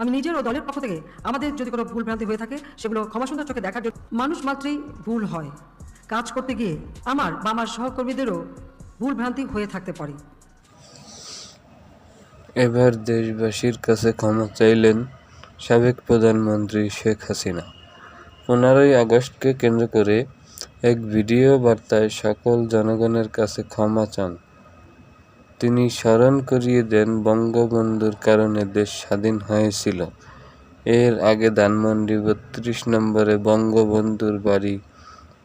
আমি নিজের ও দলের পক্ষ থেকে আমাদের যদি কোনো ভুল ভ্রান্তি হয়ে থাকে, সেগুলো ক্ষমাসুন্দর চোখে দেখার জন্য মানুষ মাত্রই ভুল হয়। কাজ করতে গিয়ে আমার বা আমার সহকর্মীদেরও ভুল ভ্রান্তি হয়ে থাকতে পারে। এবার দেশবাসীর কাছে ক্ষমা চাইলেন সাবেক প্রধানমন্ত্রী শেখ হাসিনা। পনেরোই আগস্টকে কেন্দ্র করে এক ভিডিও বার্তায় সকল জনগণের কাছে ক্ষমা চান তিনি স্মরণ করিয়ে দেন বঙ্গবন্ধুর কারণে দেশ স্বাধীন হয়েছিল। এর আগে ধানমন্ডি বত্রিশ নম্বরে বঙ্গবন্ধুর বাড়ি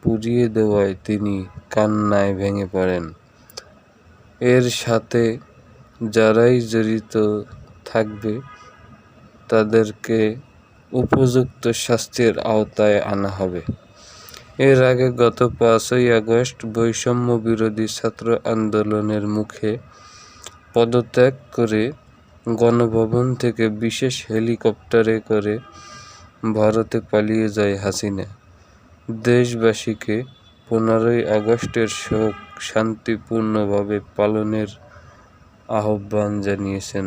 পুড়িয়ে দেওয়ায় তিনি কান্নায় ভেঙে পড়েন। এর সাথে যারাই জড়িত থাকবে, তাদেরকে উপযুক্ত শাস্তির আওতায় আনা হবে। এর আগে গত পাঁচই আগস্ট বৈষম্য বিরোধী ছাত্র আন্দোলনের মুখে পদত্যাগ করে গণভবন থেকে বিশেষ হেলিকপ্টারে করে ভারতে পালিয়ে যায় হাসিনা। দেশবাসীকে পনেরোই আগস্টের শোক শান্তিপূর্ণভাবে পালনের আহ্বান জানিয়েছেন।